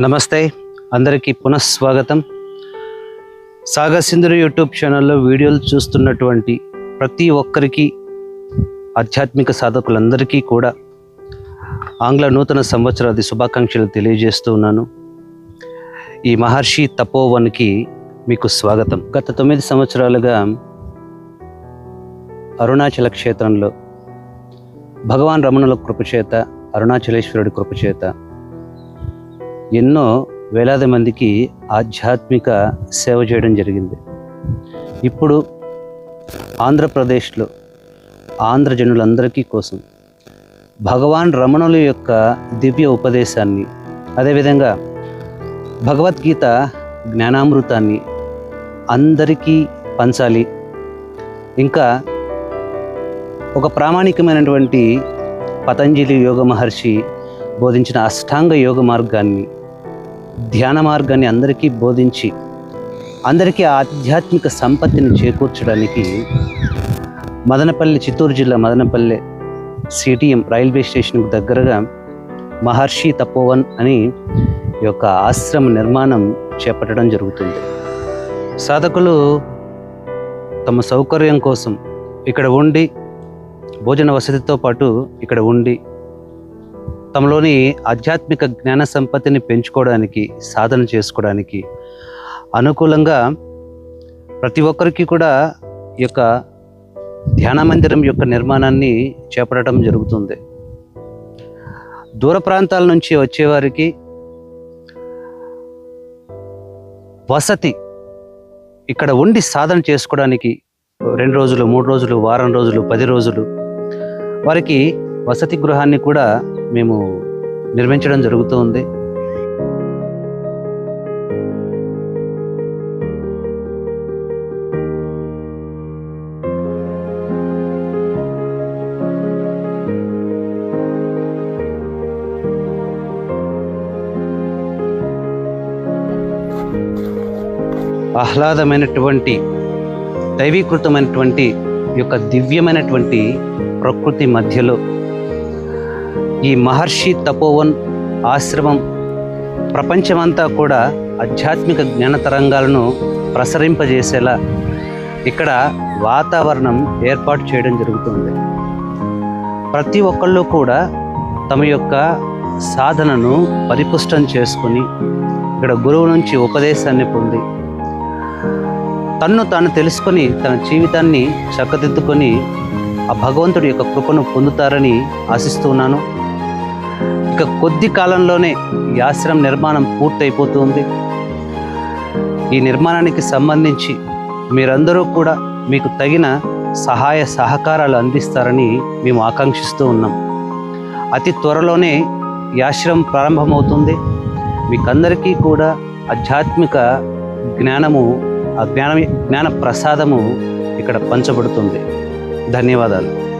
నమస్తే అందరికీ పునఃస్వాగతం. సాగర్ యూట్యూబ్ ఛానల్లో వీడియోలు చూస్తున్నటువంటి ప్రతి ఒక్కరికి ఆధ్యాత్మిక సాధకులందరికీ కూడా ఆంగ్ల నూతన సంవత్సరాది శుభాకాంక్షలు తెలియజేస్తూ ఉన్నాను. ఈ మహర్షి తపోవన్కి మీకు స్వాగతం. గత తొమ్మిది సంవత్సరాలుగా అరుణాచల క్షేత్రంలో భగవాన్ రమణుల కృపచేత అరుణాచలేశ్వరుడి కృపచేత ఎన్నో వేలాది మందికి ఆధ్యాత్మిక సేవ చేయడం జరిగింది. ఇప్పుడు ఆంధ్రప్రదేశ్లో ఆంధ్ర జనులందరికీ కోసం భగవాన్ రమణుల యొక్క దివ్య ఉపదేశాన్ని అదేవిధంగా భగవద్గీత జ్ఞానామృతాన్ని అందరికీ పంచాలి. ఇంకా ఒక ప్రామాణికమైనటువంటి పతంజలి యోగ మహర్షి బోధించిన అష్టాంగ యోగ మార్గాన్ని ధ్యాన మార్గాన్ని అందరికీ బోధించి అందరికీ ఆధ్యాత్మిక సంపత్తిని చేకూర్చడానికి మదనపల్లి చిత్తూరు జిల్లా మదనపల్లె సిటిఎం రైల్వే స్టేషన్కు దగ్గరగా మహర్షి తపోవన్ అని ఈ యొక్క ఆశ్రమ నిర్మాణం చేపట్టడం జరుగుతుంది. సాధకులు తమ సౌకర్యం కోసం ఇక్కడ ఉండి భోజన వసతితో పాటు ఇక్కడ ఉండి తమలోని ఆధ్యాత్మిక జ్ఞాన సంపత్తిని పెంచుకోవడానికి సాధన చేసుకోవడానికి అనుకూలంగా ప్రతి ఒక్కరికి కూడా ఈ యొక్క ధ్యాన మందిరం యొక్క నిర్మాణాన్ని చేపట్టడం జరుగుతుంది. దూర ప్రాంతాల నుంచి వచ్చేవారికి వసతి ఇక్కడ ఉండి సాధన చేసుకోవడానికి రెండు రోజులు మూడు రోజులు వారం రోజులు పది రోజులు వారికి వసతి గృహాన్ని కూడా మేము నిర్మించడం జరుగుతూ ఉంది ఆహ్లాదమైనటువంటి దైవీకృతమైనటువంటి ఈ యొక్క దివ్యమైనటువంటి ప్రకృతి మధ్యలో ఈ మహర్షి తపోవన్ ఆశ్రమం ప్రపంచమంతా కూడా ఆధ్యాత్మిక జ్ఞాన తరంగాలను ప్రసరింపజేసేలా ఇక్కడ వాతావరణం ఏర్పాటు చేయడం జరుగుతుంది. ప్రతి ఒక్కళ్ళు కూడా తమ యొక్క సాధనను పరిపుష్టం చేసుకొని ఇక్కడ గురువు నుంచి ఉపదేశాన్ని పొంది తన్ను తాను తెలుసుకొని తన జీవితాన్ని చక్కదిద్దుకొని ఆ భగవంతుడి యొక్క కృపను పొందుతారని ఆశిస్తున్నాను ఇక కొద్ది కాలంలోనే ఈ ఆశ్రమం నిర్మాణం పూర్తయిపోతుంది. ఈ నిర్మాణానికి సంబంధించి మీరందరూ కూడా మీకు తగిన సహాయ సహకారాలు అందిస్తారని మేము ఆకాంక్షిస్తూ ఉన్నాం. అతి త్వరలోనే ఈ ఆశ్రమం ప్రారంభమవుతుంది. మీకందరికీ కూడా ఆధ్యాత్మిక జ్ఞానము ఆ జ్ఞాన జ్ఞాన ప్రసాదము ఇక్కడ పంచబడుతుంది. ధన్యవాదాలు.